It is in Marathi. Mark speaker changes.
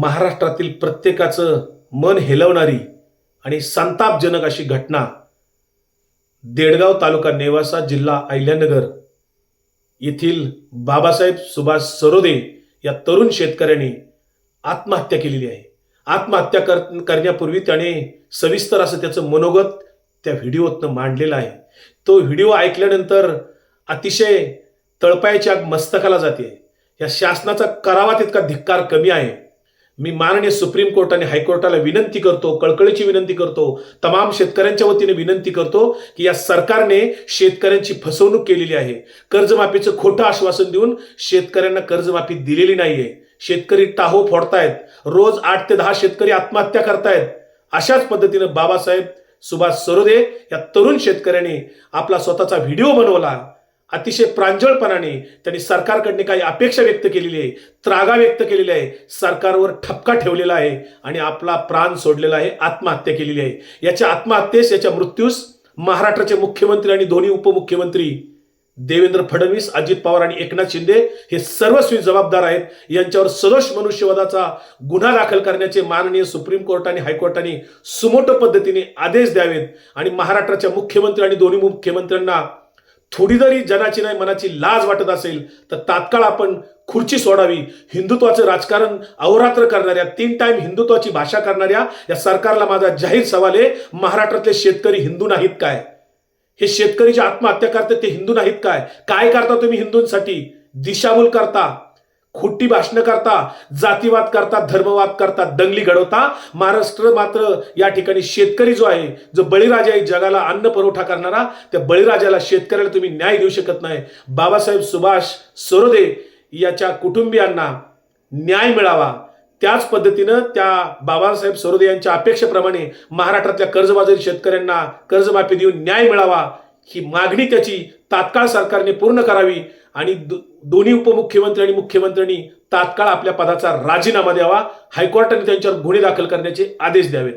Speaker 1: महाराष्ट्रातील प्रत्येकाचं मन हेलवणारी आणि संतापजनक अशी घटना देडगाव तालुका नेवासा जिल्हा अहिल्यानगर येथील बाबासाहेब सुभाष सरोदे या तरुण शेतकऱ्याने आत्महत्या केलेली आहे. आत्महत्या कर करण्यापूर्वी त्याने सविस्तर असं त्याचं मनोगत त्या व्हिडिओतनं मांडलेलं आहे. तो व्हिडिओ ऐकल्यानंतर अतिशय तळपायच्या मस्तकाला जाते. या शासनाचा करावा तितका धिक्कार कमी आहे. मी माननीय सुप्रीम कोर्ट आणि हायकोर्टाला विनंती करतो कळकळीची विनंती करतो तमाम शेतकऱ्यांच्या वतीने विनंती करतो की या सरकारने शेतकऱ्यांची फसवणूक केलेली आहे. कर्जमाफीचं खोटं आश्वासन देऊन शेतकऱ्यांना कर्जमाफी दिलेली नाहीये. शेतकरी टाहो फोडतायत. रोज आठ ते दहा शेतकरी आत्महत्या करतायत. अशाच पद्धतीनं बाबासाहेब सुभाष सरोदे या तरुण शेतकऱ्याने आपला स्वतःचा व्हिडिओ बनवला. अतिशय प्रांजळपणाने त्यांनी सरकारकडने काही अपेक्षा व्यक्त केलेली आहे त्रागा व्यक्त केलेली आहे सरकारवर ठपका ठेवलेला आहे आणि आपला प्राण सोडलेला आहे आत्महत्या केलेली आहे. याच्या आत्महत्येस याच्या मृत्यूस महाराष्ट्राचे मुख्यमंत्री आणि दोन्ही उपमुख्यमंत्री देवेंद्र फडणवीस अजित पवार आणि एकनाथ शिंदे हे सर्वस्वी जबाबदार आहेत. यांच्यावर सदोष मनुष्यवादाचा गुन्हा दाखल करण्याचे माननीय सुप्रीम कोर्ट आणि हायकोर्टाने सुमोटो पद्धतीने आदेश द्यावेत आणि महाराष्ट्राच्या मुख्यमंत्री आणि दोन्ही मुख्यमंत्र्यांना थोडी जरी जनाची नाही मनाची लाज वाटत असेल तर तात्काळ आपण खुर्ची सोडावी. हिंदुत्वाचं राजकारण अवरात्र करणाऱ्या तीन टाइम हिंदुत्वाची भाषा करणाऱ्या या सरकारला माझा जाहीर सवाल आहे महाराष्ट्रातले शेतकरी हिंदू नाहीत काय? हे शेतकरी जे आत्महत्या करतात ते हिंदू नाहीत काय? काय करता तुम्ही हिंदूंसाठी? दिशाभूल करता? खोटी भाषणं करता जातीवाद करता धर्मवाद करता दंगली घडवता. महाराष्ट्र मात्र या ठिकाणी शेतकरी जो आहे जो बळीराजा आहे जगाला अन्न पुरवठा करणारा त्या बळीराजाला शेतकऱ्याला तुम्ही न्याय देऊ शकत नाही. बाबासाहेब सुभाष सरोदे याच्या कुटुंबियांना न्याय मिळावा. त्याच पद्धतीनं त्या बाबासाहेब सरोदे यांच्या अपेक्षेप्रमाणे महाराष्ट्रातल्या कर्जबाजारी शेतकऱ्यांना कर्जमाफी देऊन न्याय मिळावा. ही मागणी त्याची तात्काळ सरकारने पूर्ण करावी आणि दोन्ही उपमुख्यमंत्री आणि मुख्यमंत्र्यांनी तात्काळ आपल्या पदाचा राजीनामा द्यावा. हायकोर्टाने त्यांच्यावर गुन्हे दाखल करण्याचे आदेश द्यावेत.